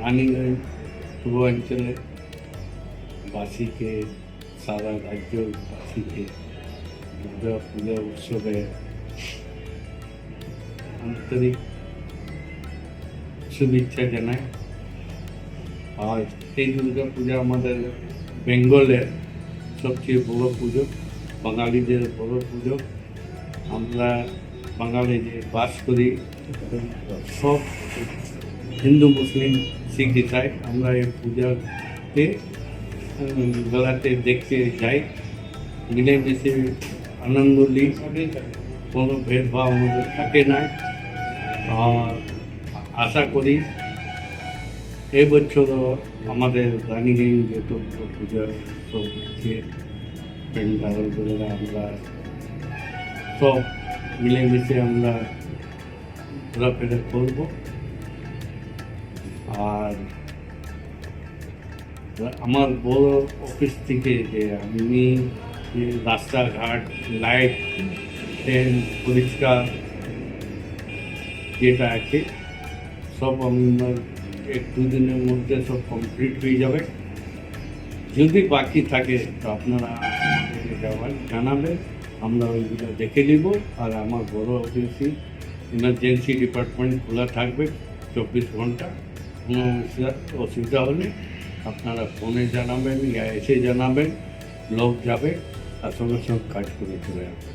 রানীগঞ্জ পূর্বাঞ্চলে বাসীকে, সারা রাজ্যবাসীকে দুর্গা পূজা উৎসবে আন্তরিক শুভেচ্ছা জানাই। আর এই দুর্গা পূজা আমাদের বেঙ্গলের সবচেয়ে বড় পুজো, বাঙালিদের বড় পুজো। আমরা বাঙালি যে বাস করি। সব হিন্দু, মুসলিম, শিখ ইসাই আমরা এই পূজাতে বেলাতে দেখতে যাই। মিলেমিশে আনন্দ নিই। কোনো ভেদভাব আমাদের থাকে না। আর আশা করি এবছরও আমাদের রানীগঞ্জ যত পূজা সব হচ্ছে প্যান্ডালগুলো আমরা সব মিলেমিশে আমরা ঘোরাফেরা করব। আর আমার বড় অফিস থেকে যে আমি রাস্তাঘাট, লাইট ট্রেন পরিষ্কার যেটা আছে, সব আমার এক দুদিনের মধ্যে সব কমপ্লিট হয়ে যাবে। যদি বাকি থাকে, তো আপনারা যাওয়ার জানাবেন। আমরা ওইগুলো দেখে নিব। আর আমার বড় অফিসই ইমার্জেন্সি ডিপার্টমেন্ট খোলা থাকবে চব্বিশ ঘণ্টা। কোনো অসুবিধা- হলে আপনারা ফোনে জানাবেন ইয়া এসে জানাবেন, লোক যাবে আর সঙ্গে সঙ্গে কাজ করে চলে যাবে।